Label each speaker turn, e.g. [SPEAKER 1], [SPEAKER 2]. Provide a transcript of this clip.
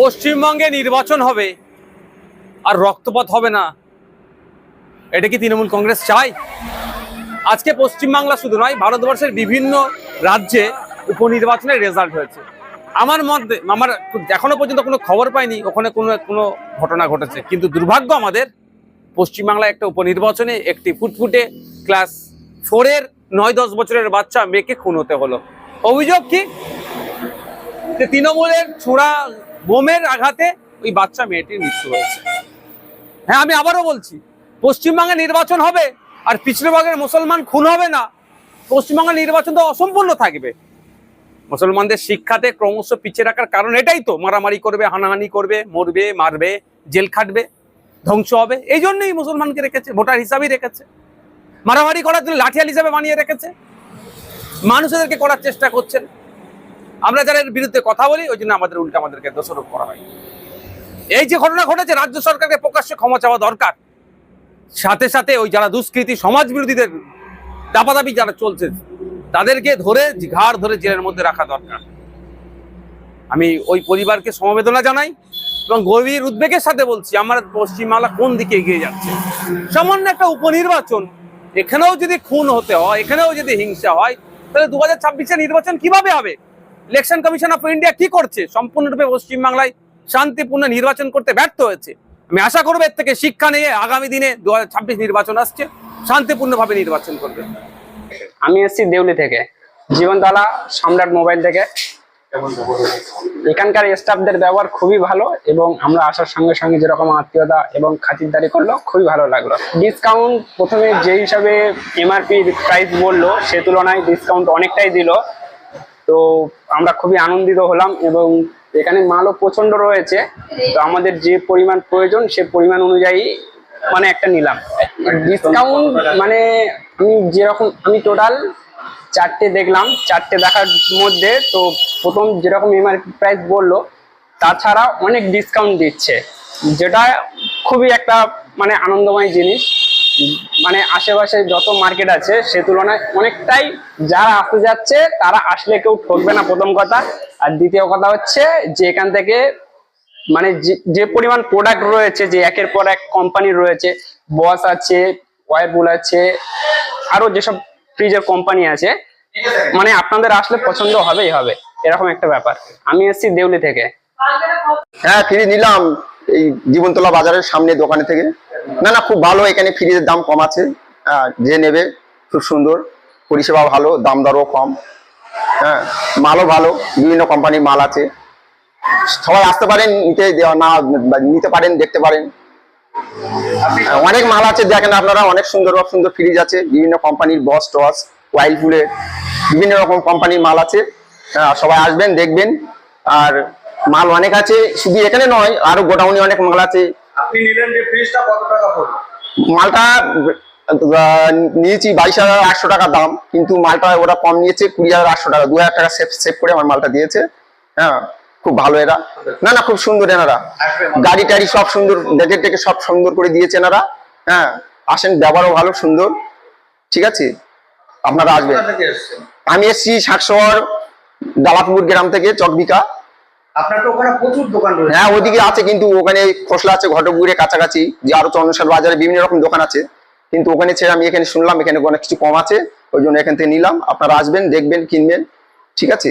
[SPEAKER 1] পশ্চিমবঙ্গে নির্বাচন হবে আর রক্তপাত হবে না। এটা কি তৃণমূল কংগ্রেস চায়? আজকে পশ্চিমবাংলা শুধু নয়, ভারতবর্ষের বিভিন্ন রাজ্যে উপনির্বাচনের রেজাল্ট হয়েছে। আমার মধ্যে আমার এখনও পর্যন্ত কোনো খবর পাইনি, ওখানে কোনো কোনো ঘটনা ঘটেছে। কিন্তু দুর্ভাগ্য আমাদের, পশ্চিমবাংলায় একটা উপনির্বাচনে একটি ফুটফুটে ক্লাস ফোরের নয় দশ বছরের বাচ্চা মেয়েকে খুন হতে হলো। অভিযোগ কি? তৃণমূলের ছোড়া বোমের আঘাতে ওই বাচ্চা মেয়েটির মৃত্যু হয়েছে। হ্যাঁ আমি আবারও বলছি, পশ্চিমবঙ্গে নির্বাচন হবে আর পিছড়েভাগের মুসলমান খুন হবে না। পশ্চিমবঙ্গের নির্বাচন তো অসম্পূর্ণ থাকবে। মুসলমানদের শিক্ষাতে ক্রমশ পিছিয়ে রাখার কারণ এটাই তো, মারামারি করবে, হানাহানি করবে, মরবে, মারবে, জেল খাটবে, ধ্বংস হবে। এই জন্যই মুসলমানকে রেখেছে, ভোটার হিসাবেই রেখেছে। মারামারি করার জন্য লাঠিয়াল হিসাবে বানিয়ে রেখেছে। মানুষদেরকে করার চেষ্টা করছেন। আমরা যারা এর বিরুদ্ধে কথা বলি, ওই জন্য আমাদের উল্টো আমাদেরকে দোষারোপ করা হয়। এই যে ঘটনা ঘটেছে, রাজ্য সরকারকে প্রকাশ্যে ক্ষমা চাওয়া দরকার। সাথে সাথে ওই যারা দুষ্কৃতী সমাজ বিরোধীদের দাপাদাপি যারা চলছে, তাদেরকে ধরে, ঘাড় ধরে জেলের মধ্যে রাখা দরকার। আমি ওই পরিবারকে সমবেদনা জানাই এবং গভীর উদ্বেগের সাথে বলছি, আমার পশ্চিমবাংলা কোন দিকে এগিয়ে যাচ্ছে? সামান্য একটা উপনির্বাচন, এখানেও যদি খুন হতে হয়, এখানেও যদি হিংসা হয়, তাহলে দু হাজার নির্বাচন কীভাবে হবে? ইলেকশন কমিশন অফ ইন্ডিয়া কি করছে? সম্পূর্ণরূপে পশ্চিমবাংলায় শান্তিপূর্ণ নির্বাচন করতে ব্যর্থ হয়েছে। আমি আশা করব এর থেকে শিক্ষা নিয়ে আগামী দিনে দু হাজার ছাব্বিশ নির্বাচন আসছে, শান্তিপূর্ণভাবে নির্বাচন করবে।
[SPEAKER 2] আমি এসেছি দেউলি থেকে, জীবনতলা সম্রাট মোবাইল থেকে। এখানকার স্টাফদের ব্যবহার খুবই ভালো এবং আমরা আসার সঙ্গে সঙ্গে যেরকম আত্মীয়তা এবং খাতিরদারি করল, খুবই ভালো লাগল। ডিসকাউন্ট প্রথমে যে হিসাবে এমআরপি প্রাইস বলল, সে তুলনায় ডিসকাউন্ট অনেকটাই দিল। তো আমরা খুবই আনন্দিত হলাম এবং এখানে মালও প্রচণ্ড রয়েছে। তো আমাদের যে পরিমাণ প্রয়োজন, সে পরিমাণ অনুযায়ী মানে একটা নিলাম। ডিসকাউন্ট মানে আমি যেরকম, আমি টোটাল চারটে দেখলাম, চারটে দেখার মধ্যে তো প্রথম যেরকম এমআরপি প্রাইস বলল, তাছাড়া অনেক ডিসকাউন্ট দিচ্ছে, যেটা খুবই একটা মানে আনন্দময় জিনিস। মানে আশেপাশে যত মার্কেট আছে, সে তুলনায় অনেকটাই যারা আসতে যাচ্ছে, তারা আসলে কেউ ঠকবে না প্রথম কথা। আর দ্বিতীয় কথা হচ্ছে যে এখান থেকে মানে যে- পরিমাণ প্রোডাক্ট রয়েছে, যে একের পর এক কোম্পানি রয়েছে বস আছে ওয়ারপুল আছে, আরও যেসব ফ্রিজের কোম্পানি আছে মানে আপনাদের আসলে পছন্দ হবেই হবে, এরকম একটা ব্যাপার। আমি এসেছি দেউলি থেকে।
[SPEAKER 3] হ্যাঁ ফ্রিজ নিলাম এই জীবনতলা বাজারের সামনে দোকানে থেকে। না না, খুব ভালো, এখানে ফ্রিজের দাম কম আছে। যে নেবে, খুব সুন্দর। পরিষেবা ভালো, দাম দরও কম। হ্যাঁ মালও ভালো, বিভিন্ন কোম্পানির মাল আছে। সবাই আসতে পারেন, নিতে না নিতে পারেন, দেখতে পারেন। অনেক মাল আছে, দেখেন আপনারা, অনেক সুন্দর সুন্দর ফ্রিজ আছে। বিভিন্ন কোম্পানির বস টস ওয়াইলফুলের বিভিন্ন রকম কোম্পানির মাল আছে। সবাই আসবেন, দেখবেন। আর মাল অনেক আছে, শুধু এখানে নয়, আরও গোডাউনে অনেক মাল আছে।
[SPEAKER 4] আপনি নিলেন যে ফ্রিজটা কত টাকা পড়ল?
[SPEAKER 3] মালটা নিয়েছি বাইশ হাজার আটশো টাকা দাম কিন্তু মালটা ওরা কম নিয়েছে কুড়ি হাজার আটশো টাকা দু হাজার টাকা সেভ সেভ করে আমার মালটা দিয়েছে। হ্যাঁ খুব ভালো এরা। না না খুব সুন্দর এনারা। গাড়ি টাড়ি সব সুন্দর ডেকে টেকে সব সুন্দর করে দিয়েছে এনারা। হ্যাঁ আসেন ব্যবহারও ভালো সুন্দর। ঠিক আছে? আপনারা আসবেন। আমি এসছি শাকসর দালাপুর গ্রাম থেকে চকবিকা।
[SPEAKER 4] আপনার তো ওখানে প্রচুর দোকান রয়েছে।
[SPEAKER 3] হ্যাঁ ওইদিকে আছে কিন্তু ওখানে খোসলা আছে ঘটকগুড়ে কাছাকাছি, যে আরও চন্দ্রসাল বাজারে বিভিন্ন রকম দোকান আছে। কিন্তু ওখানে ছেড়ে আমি এখানে শুনলাম, এখানে অনেক কিছু কম আছে, ওই জন্য এখান থেকে নিলাম। আপনারা আসবেন, দেখবেন, কিনবেন, ঠিক আছে?